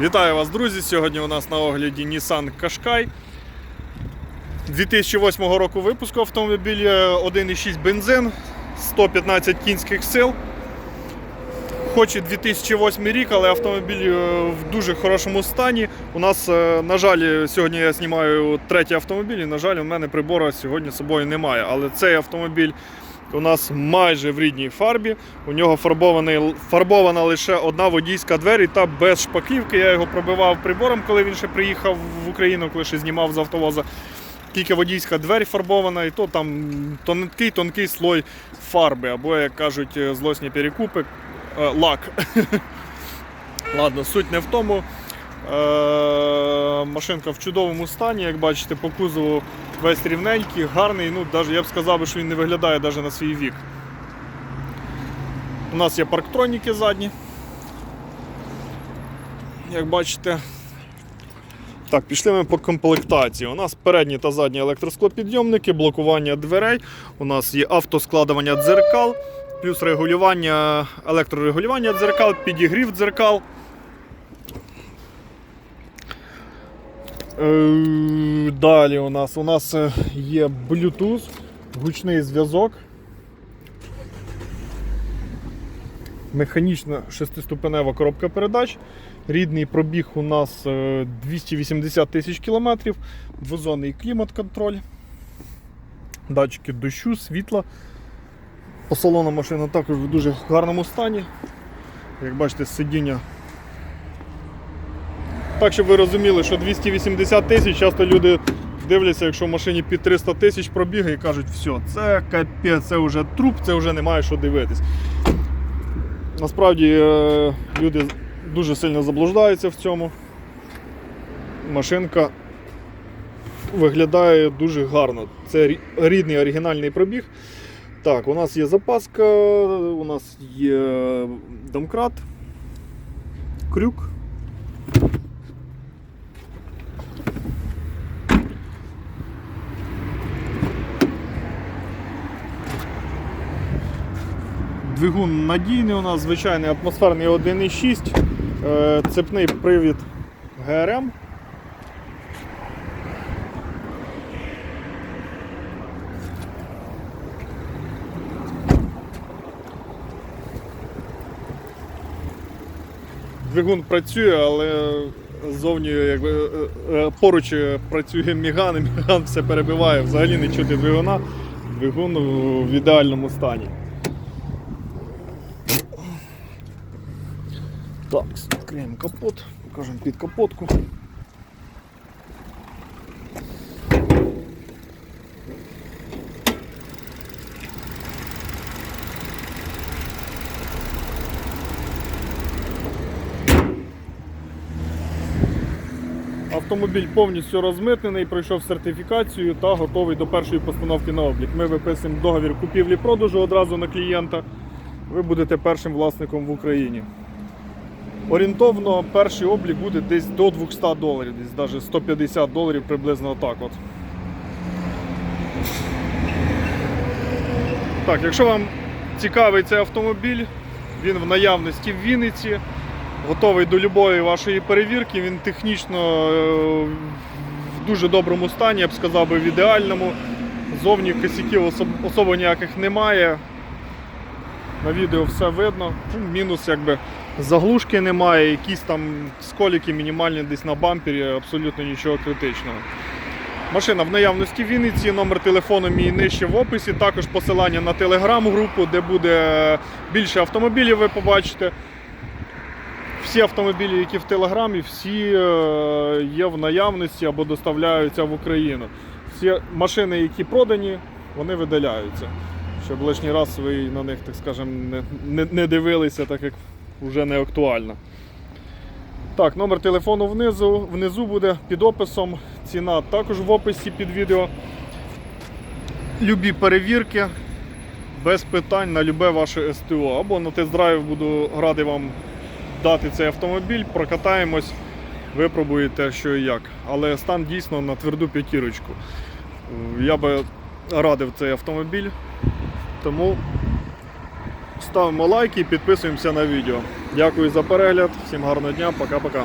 Вітаю вас, друзі! Сьогодні у нас на огляді Nissan Qashqai. 2008 року випуску автомобіль е, 1,6 бензин, 115 кінських сил. Хоч і 2008 рік, але автомобіль е, в дуже хорошому стані. У нас, е, на жаль, сьогодні я знімаю третій автомобіль, і, на жаль, у мене прибора сьогодні з собою немає. Але цей автомобіль у нас майже в рідній фарбі. У нього фарбований, фарбована лише одна водійська двері та без шпаклівки. Я його пробивав прибором, коли він ще приїхав в Україну, коли ще знімав з автовоза. Тільки водійська двері фарбована, і то там тонкий тонкий слой фарби, або, як кажуть, е, злосні перекупи, е, лак. Ладно, суть не в тому. Машинка в чудовому стані, як бачите, по кузову весь рівненький, гарний. Ну, даже, я б сказав, що він не виглядає навіть на свій вік. У нас є парктроніки задні. Як бачите. Так, пішли ми по комплектації. У нас передні та задні електросклопідйомники, блокування дверей. У нас є автоскладування дзеркал, плюс регулювання, електрорегулювання дзеркал, підігрів дзеркал. Далі у нас у нас е, є Bluetooth, гучний зв'язок. Механічна шестиступенева коробка передач. Рідний пробіг у нас е, 280 тисяч кілометрів, двозонний клімат-контроль, датчики дощу, світла. По салону машина також в дуже гарному стані. Як бачите, сидіння так, щоб ви розуміли, що 280 тисяч, часто люди дивляться, якщо в машині під 300 тисяч пробіга і кажуть, все, це капець, це вже труп, це вже немає що дивитись. Насправді е, люди дуже сильно заблуждаються в цьому. Машинка виглядає дуже гарно. Це рідний оригінальний пробіг. Так, у нас є запаска, у нас є домкрат, крюк. Двигун надійний у нас, звичайний атмосферний 1,6, е, цепний привід ГРМ. Двигун працює, але ззовні якби, е, е, поруч працює Міган, і Міган все перебиває, взагалі не чути двигуна. Двигун в ідеальному стані. Так, відкриємо капот, покажемо під капотку. Автомобіль повністю розмитнений, пройшов сертифікацію та готовий до першої постановки на облік. Ми виписуємо договір купівлі-продажу одразу на клієнта. Ви будете першим власником в Україні. Орієнтовно перший облік буде десь до 200 доларів, десь навіть 150 доларів приблизно отак от. Так, якщо вам цікавий цей автомобіль, він в наявності в Вінниці, готовий до любої вашої перевірки, він технічно е, в дуже доброму стані, я б сказав би в ідеальному. Зовні косяків особ- особо ніяких немає. На відео все видно. Ну, Мінус якби заглушки немає, якісь там сколіки мінімальні десь на бампері, абсолютно нічого критичного. Машина в наявності в Вінниці, номер телефону мій нижче в описі, також посилання на телеграм-групу, де буде більше автомобілів, ви побачите. Всі автомобілі, які в телеграмі, всі е, є в наявності або доставляються в Україну. Всі машини, які продані, вони видаляються. Щоб лишній раз ви на них, так скажемо, не, не, не дивилися, так як вже не актуально. Так, номер телефону внизу, внизу буде під описом. Ціна також в описі під відео. Любі перевірки без питань на любе ваше СТО. Або на тест-драйв буду радий вам дати цей автомобіль, прокатаємось, випробуєте що і як. Але стан дійсно на тверду п'ятірочку. Я би радив цей автомобіль. Тому ставимо лайки і підписуємося на відео. Дякую за перегляд, всім гарного дня, пока-пока.